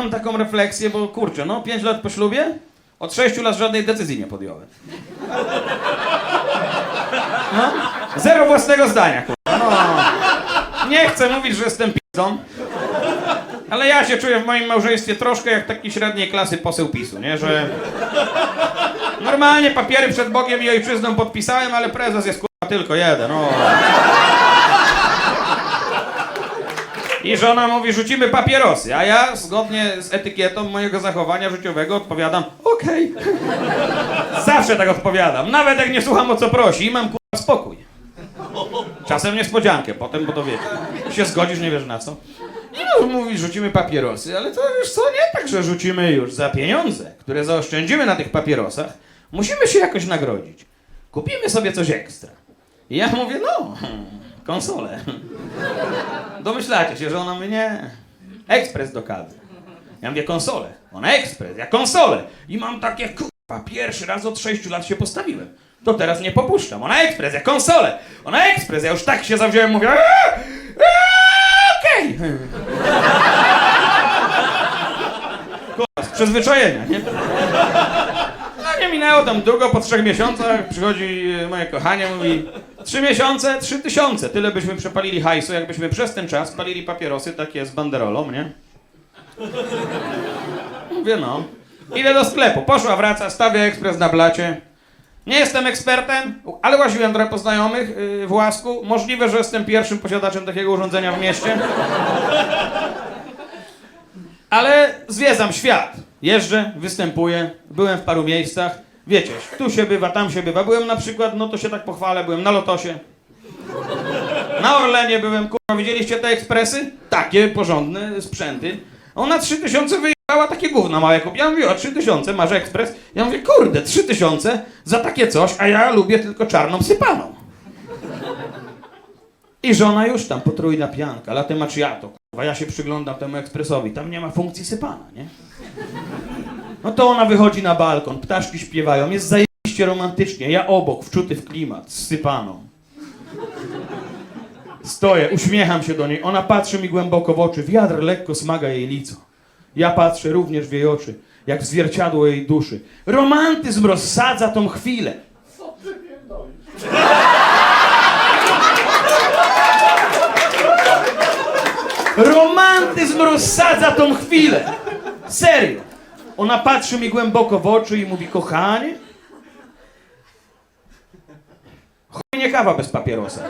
mam taką refleksję, bo kurczę, no 5 lat po ślubie, od 6 lat żadnej decyzji nie podjąłem. No, zero własnego zdania, kurwa. No. Nie chcę mówić, że jestem p***ą, ale ja się czuję w moim małżeństwie troszkę jak taki średniej klasy poseł PiSu, nie? Że normalnie papiery przed Bogiem i ojczyzną podpisałem, ale prezes jest kurwa tylko jeden. O. I żona mówi, rzucimy papierosy, a ja zgodnie z etykietą mojego zachowania życiowego odpowiadam, okej. Zawsze tak odpowiadam, nawet jak nie słucham o co prosi i mam kurwa spokój. Czasem niespodziankę potem, bo to wiecie. Się zgodzisz, nie wiesz na co. I no, mówi, rzucimy papierosy, ale to już co, nie tak, że rzucimy już za pieniądze, które zaoszczędzimy na tych papierosach. Musimy się jakoś nagrodzić. Kupimy sobie coś ekstra. I ja mówię, no, hmm, konsolę. Domyślacie się, że ona mówi, nie, ekspres do kadry. Ja mówię, konsolę. Ona ekspres, ja konsolę. I mam takie, kurwa, pierwszy raz od sześciu lat się postawiłem. To teraz nie popuszczam. Ona ekspres, ja konsolę. Ona ekspres, ja już tak się zawziąłem, mówię, "Eee, eee, okej. Kurwa, z przyzwyczajenia, nie? No nie minęło tam długo, po trzech miesiącach przychodzi moje kochanie, mówi trzy miesiące, trzy tysiące, tyle byśmy przepalili hajsu, jakbyśmy przez ten czas palili papierosy takie z banderolą, nie? Mówię no, idę do sklepu, poszła, wraca, stawia ekspres na blacie. Nie jestem ekspertem, ale łaziłem trochę po znajomych yy, w Łasku. Możliwe, że jestem pierwszym posiadaczem takiego urządzenia w mieście. Ale zwiedzam świat. Jeżdżę, występuję, byłem w paru miejscach. Wiecie, tu się bywa, tam się bywa. Byłem na przykład, no to się tak pochwalę, byłem na Lotosie. Na Orlenie byłem, kurwa, widzieliście te ekspresy? Takie porządne sprzęty. Ona 3000 wyjechała, takie gówna małe kupiła. Ja mówię, o 3000, masz ekspres? Ja mówię, kurde, 3000 za takie coś, a ja lubię tylko czarną sypaną. I żona już tam, potrójna pianka, latte macchiato, kurwa, ja się przyglądam temu ekspresowi, tam nie ma funkcji sypana, nie? No to ona wychodzi na balkon, ptaszki śpiewają, jest zajebiście romantycznie, ja obok, wczuty w klimat, sypaną. Stoję, uśmiecham się do niej, ona patrzy mi głęboko w oczy, wiatr lekko smaga jej lico. Ja patrzę również w jej oczy, jak w zwierciadło jej duszy. Romantyzm rozsadza tą chwilę. Romantyzm rozsadza tą chwilę. Serio. Ona patrzy mi głęboko w oczy i mówi, kochanie, chuj nie kawa bez papierosa.